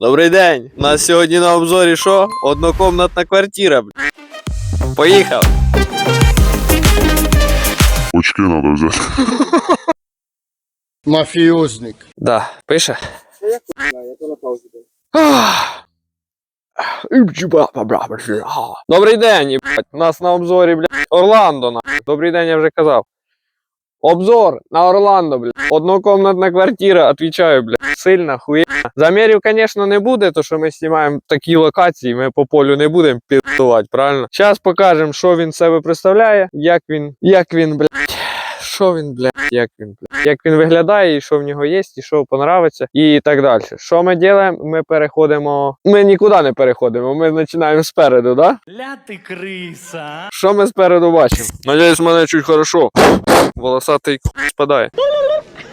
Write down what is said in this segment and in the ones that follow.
Добрий день. У нас сьогодні на обзорі що? Однокомнатна квартира. бля. Поїхав. Очки надо взяти. Мафіозник. Да, пише. Добрий день, їбать. У нас на обзорі, блядь, Орландо. Добрий день, я вже казав. Обзор на Орландо, блядь. Однокомнатна квартира, отвечаю, блядь. Сильна, хуєнна. Замірів, звісно, не буде, то що ми знімаємо такі локації, ми по полю не будемо піздувати, правильно? Зараз покажемо, що він себе представляє, як він, як він, блядь, що він, блядь, як він, блядь, як він виглядає, і що в нього є, і що понравиться, і так далі. Що ми робимо? Ми переходимо. Ми нікуди не переходимо, ми починаємо спереду, да? Ля ти криса. Що ми спереду бачимо? Надіюсь, мене чуть хорошо. Волосатий спадає.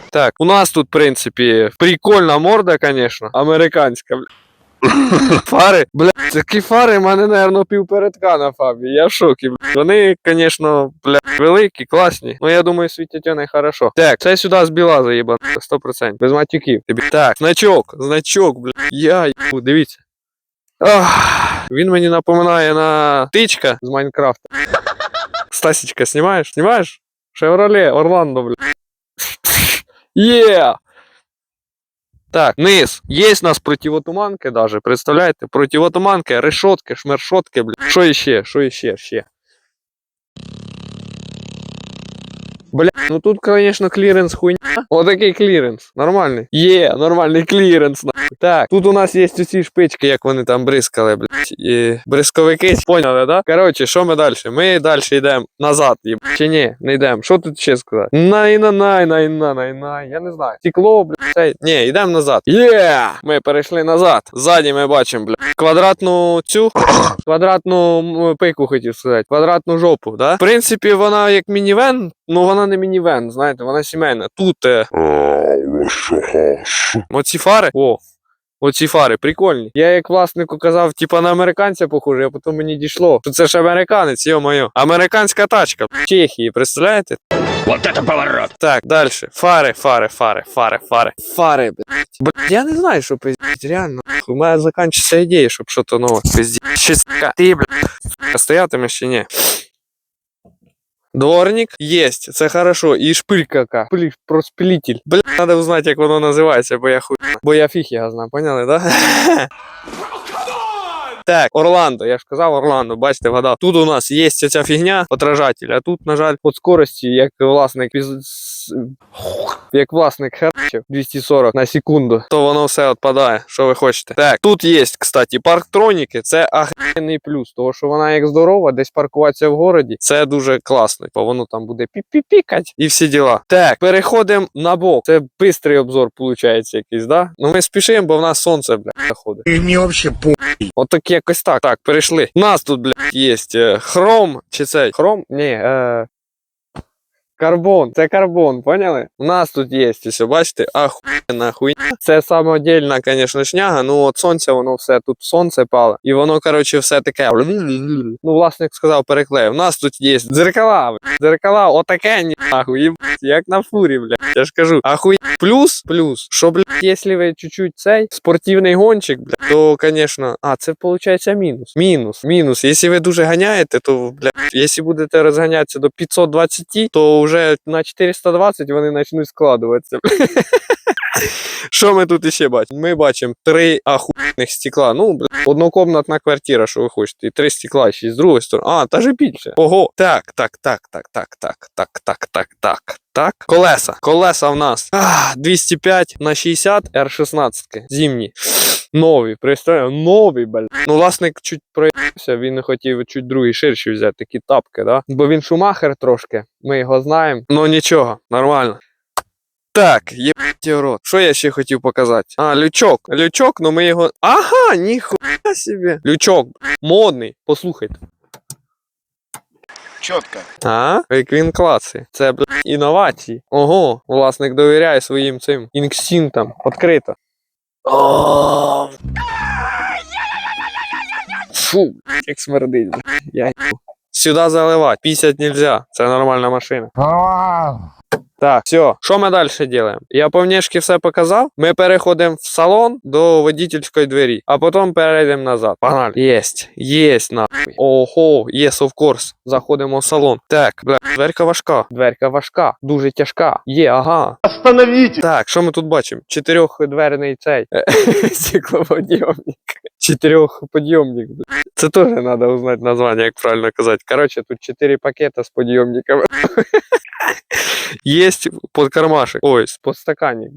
Так, у нас тут, в принципі, прикольна морда, звісно, американська. бля. Фари, бля, такі фари, в мене, напевно, півпередка на фабі. Я в шокі, бля. Вони, звісно, бля, великі, класні. Ну я думаю, світять вони хорошо. Так, це сюди з біла заїбано, 100%. Без матюків. Тобі. Так, значок, значок, бля. Я їбу, дивіться. Ах, він мені напоминає на тичка з Майнкрафта. Стасічка, знімаєш? Знімаєш? Шевроле, Орландо, бля. Є! Так, низ. Є у нас противотуманки даже, представляєте? Противотуманки, решотки, шмершотки, блядь. Що іще? Що іще? Ще. Бля, ну тут, конечно, кліренс хуйня. Отакий кліренс. Нормальний. Є, нормальний кліренс. нахуй. Так, тут у нас є ці шпички, як вони там бризкали, блядь. І бризковики, поняли, да? Коротше, що ми далі? Ми далі йдемо назад, їб. Чи ні, не йдемо. Що тут ще сказати? Най на най най на най най. Я не знаю. Стекло, блядь. Ні, йдемо назад. Є! Ми перейшли назад. Ззаді ми бачимо, блядь. Квадратну цю. Квадратну пику хотів сказати. Квадратну жопу, да? В принципі, вона як мінівен, ну вона не мінівен, знаєте, вона сімейна. Тут е, хаш. Оці фари. О. Оці фари прикольні. Я як власнику казав, типа на американця похоже, а потім мені дійшло. що Це ж американець, йо-моє. Американська тачка в Чехії, представляєте? Вот это поворот. Так, далі. Фари, фари, фари, фари, фари. Фари, блядь. Блядь, я не знаю, що пиздіть, реально. У мене закінчиться ідея, щоб щось нове пиздіть. Ще, ти, блядь, стоятимеш чи ні? Дворник есть, це хорошо. І шпилька яка. Шпиль, проспілітель. Бля, надо узнати, як воно називається, бо я хуй. Бо я фіг його знаю, поняли, да? Так, Орландо, я ж казав Орландо, бачите, вода. Тут у нас є ця фігня, отражатель, а тут, на жаль, от скорості, як власник як власник херчив 240 на секунду, то воно все відпадає, що ви хочете. Так, тут є, кстати, парктроніки, це охренний плюс, тому що вона як здорова, десь паркуватися в городі, це дуже класно, бо воно там буде пі-пі-пікать і всі діла. Так, переходимо на бок. Це бистрий обзор, виходить, якийсь, да? Ну ми спішимо, бо в нас сонце, бля, заходить. І мені вообще по... От так якось так. Так, перейшли. У нас тут, блядь, є е, хром, чи цей хром? Ні, е, карбон. Це карбон, поняли? У нас тут є, ось, бачите, ахуєнна хуйня. Це самодільна, звісно, шняга, ну от сонце, воно все, тут сонце пало. І воно, коротше, все таке. Ну, власник сказав, переклеїв. У нас тут є дзеркала, блядь. дзеркала, отаке, ні, нахуй, як на фурі, блядь. Я ж кажу, ахуй. Плюс, плюс, що, блядь, якщо ви чуть-чуть цей спортивний гонщик, блядь, то, звісно, а, це виходить мінус. Мінус, мінус. Якщо ви дуже ганяєте, то, блядь, якщо будете розганятися до 520, то вже на 420 вони почнуть складуватися. Що ми тут іще бачимо? Ми бачимо три ахуєнних стекла. Ну, однокомнатна квартира, що ви хочете. І три стекла ще з другої сторони. А, та же більше. Ого. Так, так, так, так, так, так, так, так, так, так. Так, колеса. Колеса в нас а, 205 на 60 R16 зимні. Нові, представляю, нові, блядь. Ну, власник чуть проявився, він хотів чуть другий ширші взяти, такі тапки, да? Бо він шумахер трошки, ми його знаємо. Ну нічого, нормально. Так, єбать рот. Що я ще хотів показати? А, лючок. Лючок, ну ми його. Ага, ніхуя собі. Лючок. Модний. Послухайте. Чітко. А? Як він класи. Це бля, інновації. Ого, власник довіряє своїм цим інстинктам. Відкрито. Фу, як смердить. Я. Сюди заливати. Пісять нельзя. Це нормальна машина. Так, все, що ми далі робимо? Я по внешки все показав. Ми переходимо в салон до водительської двері, а потім перейдемо назад. Погнали. Єсть, єсть нахуй. Ого, єс, of course. Заходимо в салон. Так, бля, дверка важка. Дверка важка, дуже тяжка. Є, ага. Остановите! Так, що ми тут бачимо? Чотирьохдверний цей стеклоподйомник. Чотирьохподйомник. бля. Це теж треба узнати названня, як правильно казати. Коротше, тут чотири пакета з подйомниками. Есть подкармашек. Ой, подстаканник.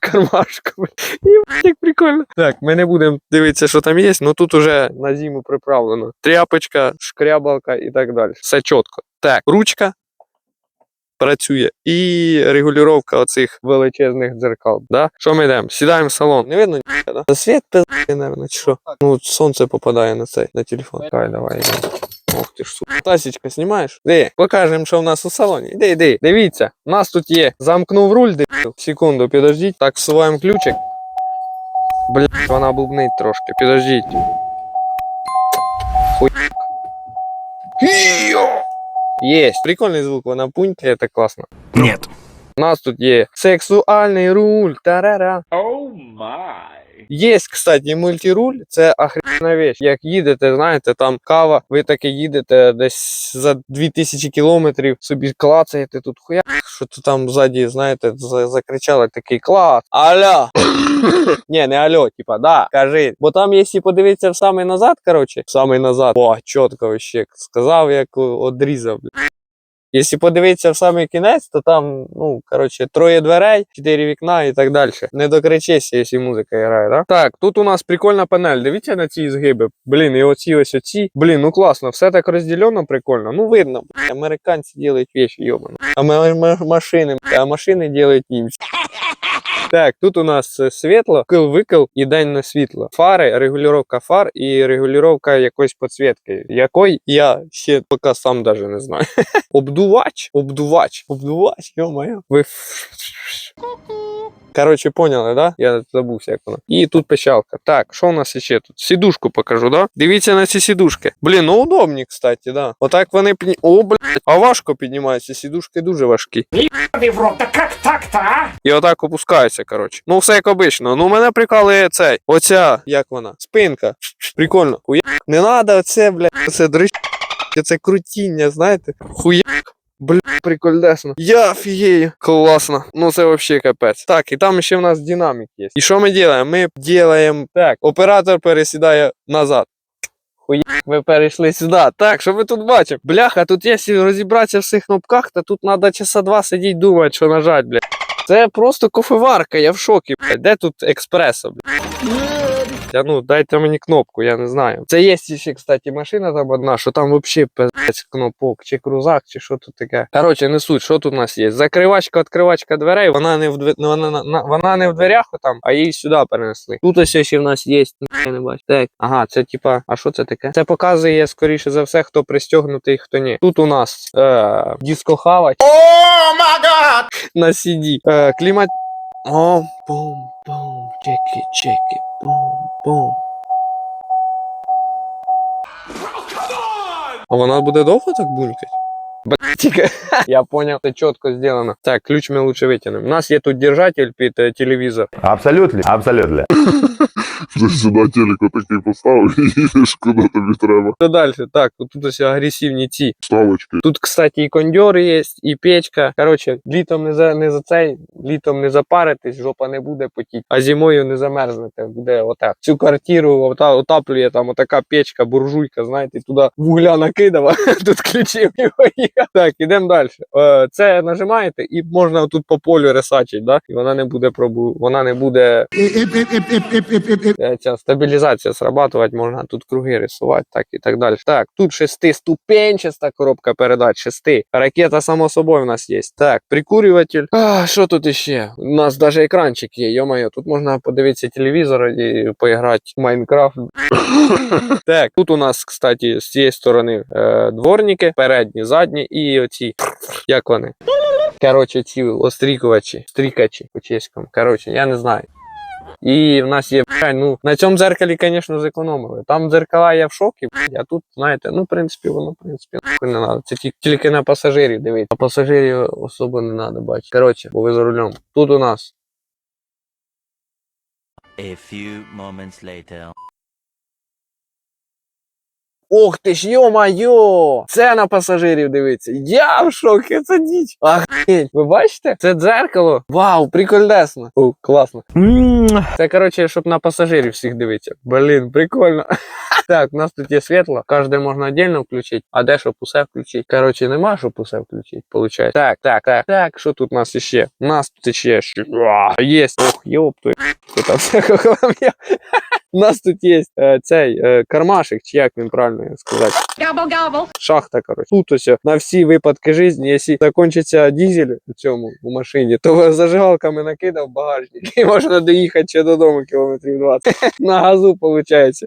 Кармашка. Єбать, як прикольно. Так, ми не будемо дивитися, що там є, але тут уже на зиму приправлено. Тряпочка, шкрябалка і так далі. Все чітко. Так, ручка працює. І регулювання оцих величезних дзеркал. Да? Що ми йдемо? Сідаємо в салон. Не видно ніхто, да? Світ наверное, чи що? Ну, сонце попадає на цей, на телефон. Давай, давай, йдемо. Ох ти ж сука. Тасічка, знімаєш? Де? Покажемо, що в нас у салоні. Іди, іди. Дивіться, у нас тут є. Замкнув руль, дебіл. Секунду, підождіть. Так, всуваємо ключик. Блять, вона бубнить трошки. Підождіть. Хуй. Єсть. Прикольный звук, на пунькає, это классно. Нет. У нас тут есть сексуальный руль. Тарара. Оу май. Є, кстати, мультируль, це охрена вещь. Як їдете, знаєте, там кава, ви таки їдете десь за 2000 кілометрів, собі клацаєте тут хуя, що то там ззаді, знаєте, закричали такий клас. Алло! Ні, не алло, типа, да, кажи. Бо там, якщо подивитися в самий назад, коротше, в самий назад, о, чітко вообще, сказав, як одрізав. Якщо подивитися в самий кінець, то там, ну, коротше, троє дверей, чотири вікна і так далі. Не докричишся, якщо музика грає, да? Так, тут у нас прикольна панель. Дивіться на ці згиби. Блін, і оці ось оці. Блін, ну класно, все так розділено, прикольно. Ну видно, американці роблять вещи, йобано. А ма- ма- машини, а машини роблять німці. Так, тут у нас е, світло, кил-викил і день на світло. Фари, регулювання фар і регулювання якоїсь підсвітки, якої я ще поки сам даже не знаю. Обдувач, обдувач, обдувач, йо-моє. Ви Короче, поняли, да? Я забувся, як воно. І тут пищалка. Так, що у нас ще тут? Сідушку покажу, да? Дивіться на ці сідушки. Блін, ну удобні, кстати, да. Отак вони підні... О, блядь, а важко піднімаються, сідушки дуже важкі. В рот, да как так-то, а? І отак опускаються, коротше. Ну, все як обично. Ну, мене прикалує цей. Оця, як вона? Спинка. Прикольно. Хуяк. Не надо оце, блядь, це дрищ. Це крутіння, знаєте? Хуяк. Бля, прикольдесно. Я офігею. Класно. Ну це вообще капець. Так, і там ще в нас динамік є. І що ми робимо? Ми робимо так. Оператор пересідає назад. Хуяк, ви перейшли сюди. Так, що ми тут бачимо? Бляха, тут якщо розібратися в всіх кнопках, то тут треба часа два сидіти думати, що нажати, бля. Це просто кофеварка, я в шокі, блядь. Де тут експресо, блядь? Та ну, дайте мені кнопку, я не знаю. Це є ще, кстати, машина там одна, що там взагалі пиздець кнопок, чи крузак, чи що тут таке. Коротше, не суть, що тут у нас є. Закривачка, відкривачка дверей, вона не в ну, вона, на- на- вона не в дверях там, а її сюди перенесли. Тут ось ще в нас є, я не бачу. Так, ага, це типа, а що це таке? Це показує, скоріше за все, хто пристегнутий, хто ні. Тут у нас е, дискохавач. О май гад! на CD. Е, клімат. О, бум, бум, чеки, чеки, бум, бум. А вона буде довго так булькать? Тільки я понял, це чітко зроблено. Так, ключ ми лучше витягнемо. У нас є тут держатель під е, телевізор. Абсолютно, абсолютно. Ти сюди телеку такий поставив і їдеш, куди тобі треба. Що далі? Так, тут ось агресивні ці. Ставочки. Тут, кстати, і кондьор є, і печка. Коротше, літом не за не за цей, літом не запаритись, жопа не буде потіть, а зимою не замерзнете. Буде отак. Цю квартиру ота, отаплює там отака печка, буржуйка, знаєте, туди вугля накидав, а тут ключів його є. Так, ідемо далі. Е, Це нажимаєте і можна тут по полю ресачити, да? і вона не буде пробу, вона не буде Е, ця стабілізація срабатувати, можна тут круги рисувати, так і так далі. Так, тут шестиступенчаста коробка передач, шести. Ракета, само собою, у нас є. Так, прикурюватель. А, що тут іще? У нас навіть екранчик є, йо-моє, тут можна подивитися телевізор і поіграти в Майнкрафт. так, тут у нас, кстати, з цієї сторони е, дворники, передні, задні і оці. Як вони? Коротше, ці острікувачі, стрікачі по чеському. Коротше, я не знаю. І в нас є ну на цьому дзеркалі, звісно, зекономили. Там дзеркала я в шокі, а тут, знаєте, ну в принципі, воно в принципі не треба. Це тільки на пасажирів дивіться. А пасажирів особо не треба бачити. Коротше, бо ви за рулем. Тут у нас A few moments later. Ох ти ж, йо-майо! Це на пасажирів дивиться. Я в шокі, це діч. Охренеть. Ви бачите? Це дзеркало. Вау, прикольно. О, класно. Це, коротше, щоб на пасажирів всіх дивитися. Блін, прикольно. Так, у нас тут є світло, кожен можна віддільно включити, а де щоб усе включити. Коротше, нема, щоб усе включити, виходить. Так, так, так, так, що тут у нас іще? У нас тут іще ще. Є. Ох. Що там всякого є? У нас тут є е, цей е, кармашик, чи як він правильно сказати. Gobble. Шахта, коротше. Тут ось на всі випадки життя, якщо закінчиться дизель у цьому у машині, то зажигалками накидав багажник і можна доїхати ще додому кілометрів 20. На газу, виходить.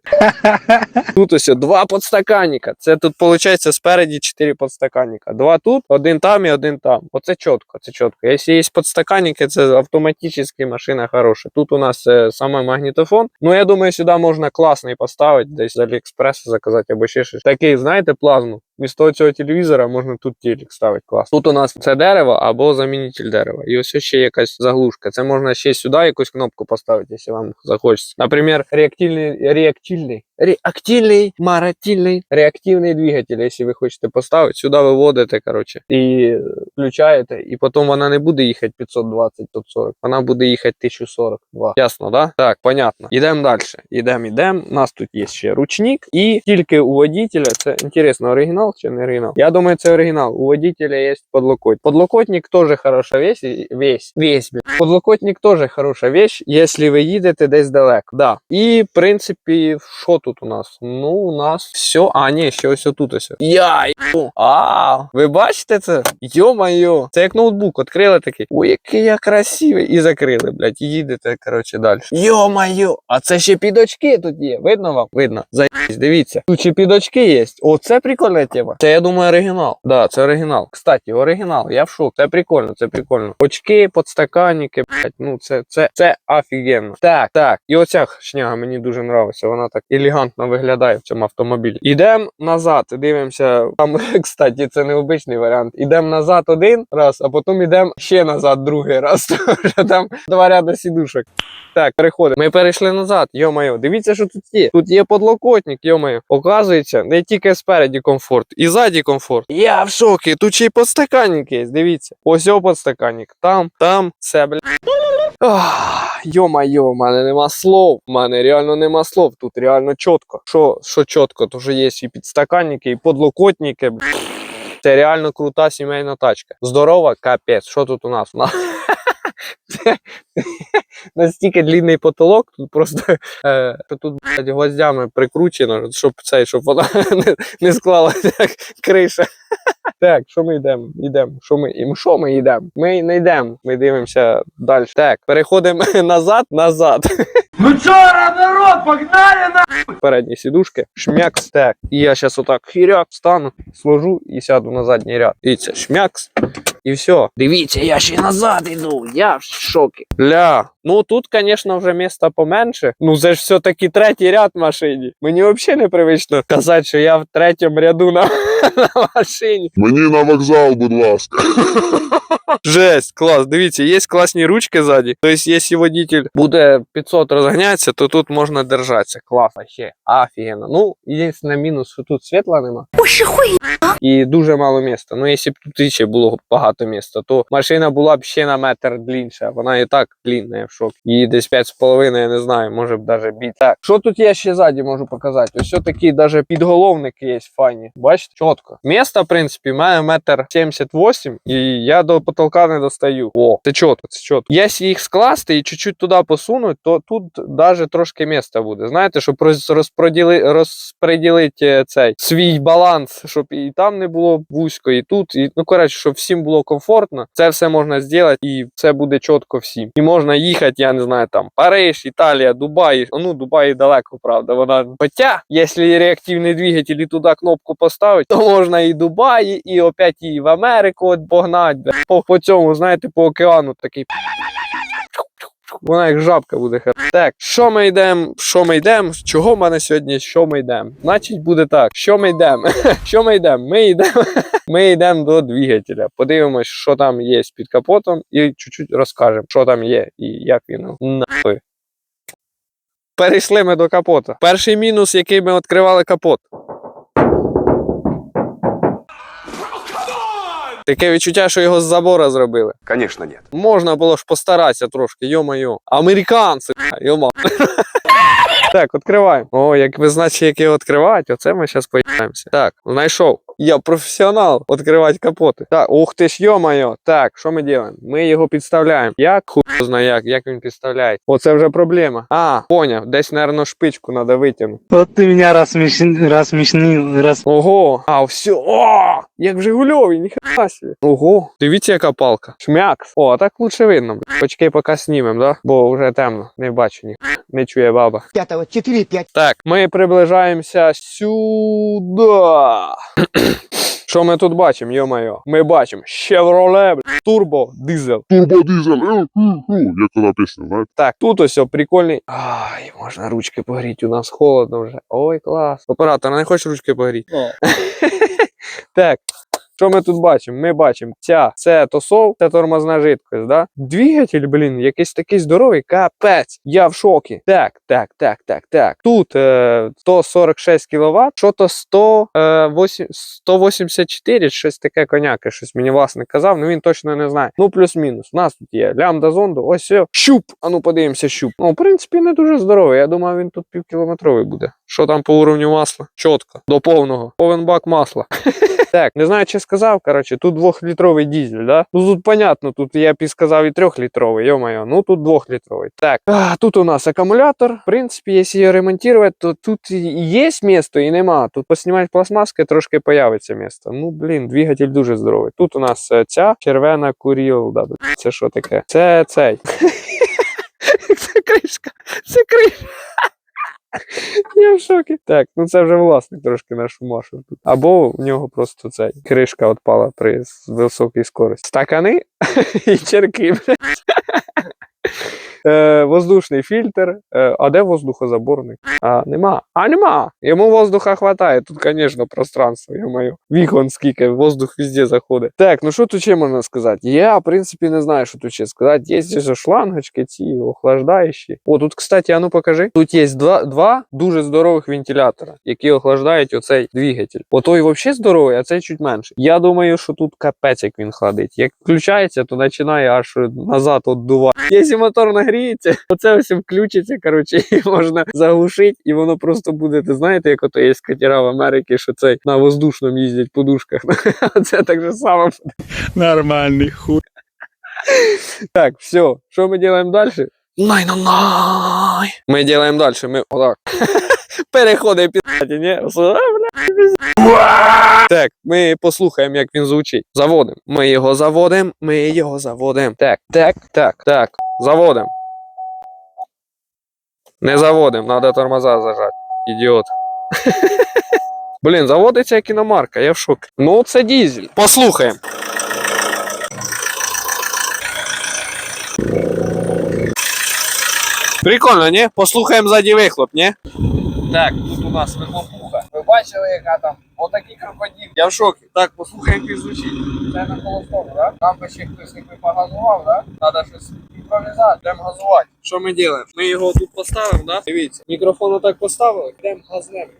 Тут ось два подстаканника. Це тут виходить спереді чотири подстаканника. Два тут, один там і один там. Оце чітко, це чітко. Якщо є подстаканники, це автоматично машина хороша. Тут у нас е, саме магнітофон. Ну я думаю, сюди можна класний поставити, десь з Аліекспресу заказати або ще щось. Такий, знаєте, плазму. Вмісто цього телевізора можна тут телек ставити клас. Тут у нас це дерево або замінитель дерева. І ось ще якась заглушка. Це можна ще сюди якусь кнопку поставити, якщо вам захочеться. Наприклад, реактивний, реактивний, реактивний, маративний, реактивний двигатель, якщо ви хочете поставити, сюди виводите, коротше, і включаєте, і потім вона не буде їхати 520 540, вона буде їхати 1042. Ясно, да? Так, понятно. Ідемо далі. Ідемо, ідемо. У нас тут є ще ручник, і тільки у водителя, це інтересно, оригінал чи не оригінал? Я думаю, це оригінал. У водителя є подлокотник. Подлокотник теж хороша вещь, і- вещь, вещь. Подлокотник теж хороша вещь, якщо ви їдете десь далеко. Да. І, в принципі, що тут у нас? Ну, у нас все. А, ні, ще ось тут ось. Я, йо. А, ви бачите це? Йо-моє. Це як ноутбук, відкрили такий. Ой, який я красивий. І закрили, блядь, їдете, коротше, далі. Йо-моє. А це ще підочки тут є. Видно вам? Видно. Заїбись, дивіться. Тут ще підочки є. Оце прикольна тема. Це, я думаю, оригінал. Да, це оригінал. Кстати, оригінал. Я в шок. Це прикольно, це прикольно. Очки, подстаканники, блядь, ну це, це, це офігенно. Так, так. І оця шняга мені дуже нравиться. Вона так елегантно виглядає в цьому автомобілі. Ідемо назад, дивимося. Там, кстати, це не обичний варіант. Ідемо назад один раз, а потім ідемо ще назад другий раз. Там два ряда сідушок. Так, переходимо. Ми перейшли назад. Йо-моє, дивіться, що тут є. Тут є подлокотник, йо-моє. Оказується, не тільки спереді комфорт, і ззаді комфорт. Я в шокі. Тут ще й подстаканник є. Дивіться. Ось о подстаканник. Там, там, це, бля. Йо-моє, в мене нема слов. У мене реально нема слов. Тут реально чітко. Що, що чітко? То вже є і підстаканники, і подлокотники. Це реально крута сімейна тачка. Здорова, капець. Що тут у нас? Це настільки длинний потолок, тут просто е, тут блядь, гвоздями прикручено, щоб цей, щоб вона не, не склалася як криша. Так, що ми йдемо? Йдемо. Що ми? І що ми йдемо? Ми не йдемо. Ми дивимося далі. Так, переходимо назад, назад. Ну чё, народ, погнали на... Передні сідушки, шмякс. Так. І я зараз отак хіряк встану, сложу і сяду на задній ряд. Дивіться, шмякс. І все. Дивіться, я ще назад іду. Я в шокі. Ля. Ну тут, звісно, вже міста поменше. Ну це ж все-таки третій ряд в машині. Мені взагалі непривично казати, що я в третьому ряду на, на машині. Мені на вокзал, будь ласка. Жесть, клас. Дивіться, є класні ручки ззаді. Тобто, якщо водитель буде 500 розганятися, то тут можна держатися. Класно ще. Офігенно. Ну, єдине мінус, що тут світла нема. І дуже мало міста. Ну, якщо б тут іще було багато міста, то машина була б ще на метр длінша. Вона і так длінна, я в шокі. Її десь 5,5, я не знаю, може б навіть більше. Так, що тут я ще ззаді можу показати? Ось такі навіть підголовники є файні. Бачите, чітко. Міста, в принципі, має метр 78, і я до потолка не достаю. О, це чітко, це чітко. Якщо їх скласти і чуть-чуть туди посунуть, то тут навіть трошки міста буде. Знаєте, щоб роз- розподіли, розподілити цей свій баланс, щоб і там не було вузько, і тут. І, ну, коротше, щоб всім було комфортно. Це все можна зробити, і все буде чітко всім. І можна їхати, я не знаю, там Париж, Італія, Дубай. Ну, Дубай далеко, правда. Вона. Хоча, якщо реактивний двигатель і туди кнопку поставити, то можна і Дубай, і опять і в Америку от погнати. По, по цьому, знаєте, по океану такий. Вона як жабка буде. ха- Так, що ми йдемо? Що ми йдемо? Чого в мене сьогодні? Що ми йдемо? Значить, буде так. Що ми йдемо? Що ми йдемо? Ми йдемо. Ми йдемо до двигателя. Подивимось, що там є під капотом, і чуть-чуть розкажемо, що там є і як він нахуй. Перейшли ми до капота. Перший мінус, який ми відкривали капот. Таке відчуття, що його з забора зробили. Конечно нет. Можна було ж постаратися трошки, йо-моє. Американці, йома. Так, відкриваємо. О, як ви знаєте, як його відкривати, оце ми зараз поїдаємося. Так, знайшов. Я професіонал відкривати капоти. Так, ух ти ж, йо-моє. Так, що ми робимо? Ми його підставляємо. Як хуй знає, як, як він підставляє. Оце вже проблема. А, поняв, десь, напевно, шпичку треба витягнути. Вот ты меня рассмешнил, рассмешнил, рас... Ого, а все, о, як в Жигульові, ніхера собі. Ого, дивіться, яка палка. Шмякс. О, а так лучше видно. бля. Очки поки знімем, да? Бо вже темно, не бачу ні. Не чує баба. пятого, четыре, пять. Так, ми приближаємося сюди. Що ми тут бачимо, йо-моє? Ми бачимо Chevrolet, турбо, дизель. Турбодизель, е, ху, ху, як вона пісня, знаєте? Так, тут ось прикольний. Ай, можна ручки погріти, у нас холодно вже. Ой, клас. Оператор, не хочеш ручки погріти? так. Що ми тут бачимо? Ми бачимо, ця це тосол, це тормозна жидкость, да? Двигатель, блін, якийсь такий здоровий, капець. Я в шокі. Так, так, так, так, так. Тут е, 146 кВт, що то 100, е, 8, 184, щось таке коняки, щось мені власник казав, ну він точно не знає. Ну, плюс-мінус. У нас тут є лямбда зонду, ось все. Щуп. А ну подивимося, щуп. Ну, в принципі, не дуже здоровий. Я думав, він тут півкілометровий буде. Що там по уровню масла? Чітко, до повного. Повен бак масла. Так, не знаю, чи сказав, коротше, тут двохлітровий дізель, да? Ну тут понятно, тут я б і сказав і трьохлітровий, йо-моє, ну тут двохлітровий. Так, а, тут у нас акумулятор. В принципі, якщо його ремонтувати, то тут є місто і нема. Тут поснімати пластмаски трошки появиться місто. Ну, блін, двигатель дуже здоровий. Тут у нас е, ця червона блін. Це що таке? Це цей. Це кришка. Це кришка. Я в шокі. Так, ну це вже власник трошки нашумашив тут. Або в нього просто цей кришка відпала при високій скорості. Стакани і черки. Е, воздушний фільтр. Е, а де воздухозаборник? А, нема. А, нема. Йому воздуха хватає. Тут, звісно, пространство, я Вікон скільки, воздух везде заходить. Так, ну що тут ще можна сказати? Я, в принципі, не знаю, що тут ще сказати. Є ось шлангочки, ці охлаждаючі. О, тут, кстати, а ну покажи. Тут є два, два дуже здорових вентилятора, які охлаждають оцей двигатель. Отой взагалі здоровий, а цей чуть менше. Я думаю, що тут капець, як він хладить. Як включається, то починає аж назад віддувати. Якщо мотор нагріється, оце ось включиться, коротше, і можна заглушити, і воно просто буде. Ти знаєте, як ото є катера в Америці, що цей на воздушному їздять подушках. Це так же само Нормальный хуй. Так, все. Що ми робимо далі? Най на най. Ми робимо далі. Ми отак. Переходимо під ні? Так, ми послухаємо, як він звучить. Заводимо. Ми його заводимо, ми його заводимо. Так, так, так, так. Заводимо. Не заводим, треба тормоза зажати. Ідіот. Блін, заводиться як іномарка, я в шокі. Ну, це дізель. Послухаємо. Прикольно, ні? Послухаємо ззаді вихлоп, ні? Так, тут у нас вихлопуха. Бачили, яка там отакий крокодил. Я в шокі. Так, послухай, як він звучить. Це на холостому, так? Там би ще хтось якби погазував, так? Треба щось імпровізати, йдемо газувати. Що ми робимо? Ми його тут поставимо, да? Дивіться. Мікрофон отак поставили, йдемо газнемо.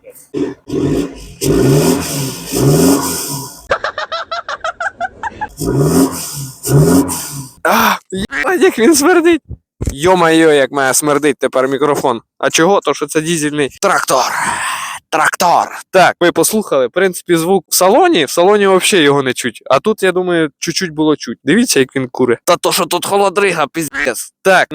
А, єбать, як він смердить. Йо-майо, як має смердить тепер мікрофон. А чого? То що це дізельний трактор. Трактор. Так, ви послухали. В принципі, звук в салоні. В салоні взагалі його не чуть. А тут, я думаю, чуть-чуть було чуть. Дивіться, як він куре. Та то, що тут холодрига, піздець. Так,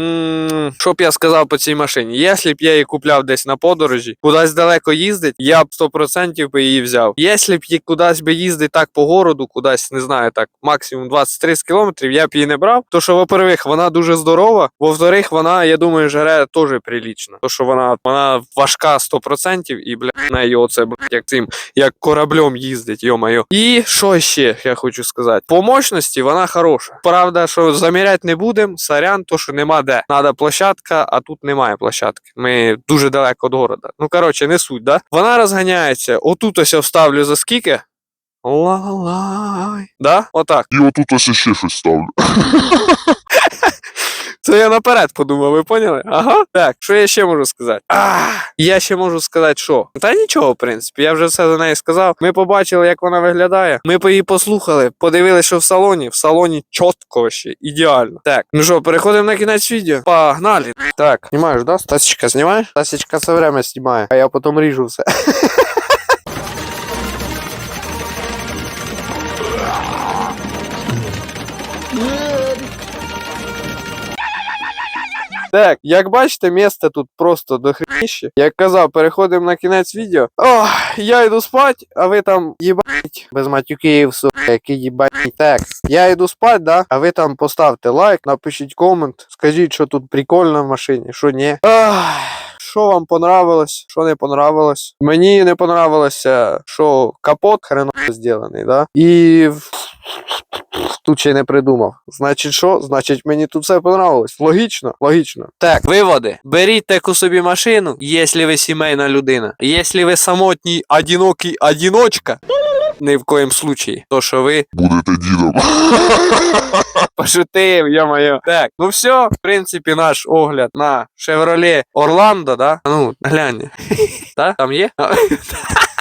що б я сказав по цій машині? Якщо б я її купляв десь на подорожі, кудись далеко їздить, я б 100% би її взяв. Якщо б її кудись би їздить так по городу, кудись, не знаю, так, максимум 20-30 кілометрів, я б її не брав. То що, во-первых, вона дуже здорова, во-вторых, вона, я думаю, жере теж прилічно. То, що вона, вона важка 100% і, бля, нею оце, блядь, як цим, як кораблем їздить, йо-моє. І що ще я хочу сказати? По мощності вона хороша. Правда, що заміряти не будемо, сорян, то що нема де. Надо площадка, а тут немає площадки. Ми дуже далеко від города. Ну, коротше, не суть, да? Вона розганяється. Отут ось я вставлю за скільки? Ла-лай. Да? Отак. І отут ось ще щось ставлю. Це я наперед подумав, ви поняли? Ага. Так, що я ще можу сказати? А, я ще можу сказати, що? Та нічого, в принципі, я вже все за неї сказав. Ми побачили, як вона виглядає. Ми її послухали, подивилися, що в салоні. В салоні чітко ще, ідеально. Так, ну що, переходимо на кінець відео. Погнали. Так, знімаєш, да? Стасічка, знімаєш? Стасічка все время знімає, а я потім ріжу все. Так, як бачите, місце тут просто дохріще. Як казав, переходимо на кінець відео. Ох, я йду спать, а ви там їбать. Без матюків, сука, які їбать. Так, я йду спать, да? А ви там поставте лайк, напишіть комент, скажіть, що тут прикольно в машині, що ні. Ах. Що вам понравилось, що не понравилось? Мені не понравилося, що капот хреново зроблений, да? І тут ще не придумав. Значить, що? Значить, мені тут все понравилось. Логічно, логічно. Так, виводи. Беріть таку собі машину, якщо ви сімейна людина. Якщо ви самотній, одинокий одиночка, ні в коїм случаї, то що ви Будете дідом. пошутив, йо-моє. Так, ну все, в принципі, наш огляд на Chevrolet Orlando, да? Ну, глянь. Да? Там є?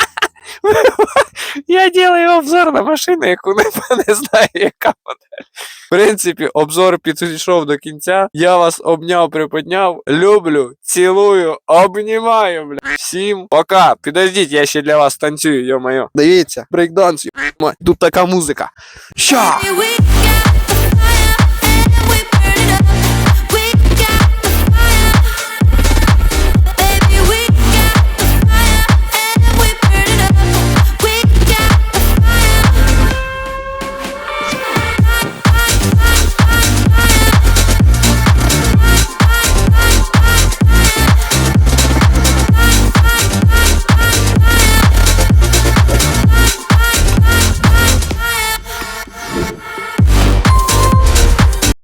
Я делаю обзор на машину, яку не, не знаю, яка модель. В принципі, обзор підійшов до кінця. Я вас обняв, приподняв. Люблю, цілую, обнімаю, бля. Всім пока. Підождіть, я ще для вас танцюю, йо-моє. Дивіться, брейкданс, йо. Тут така музика. Ща!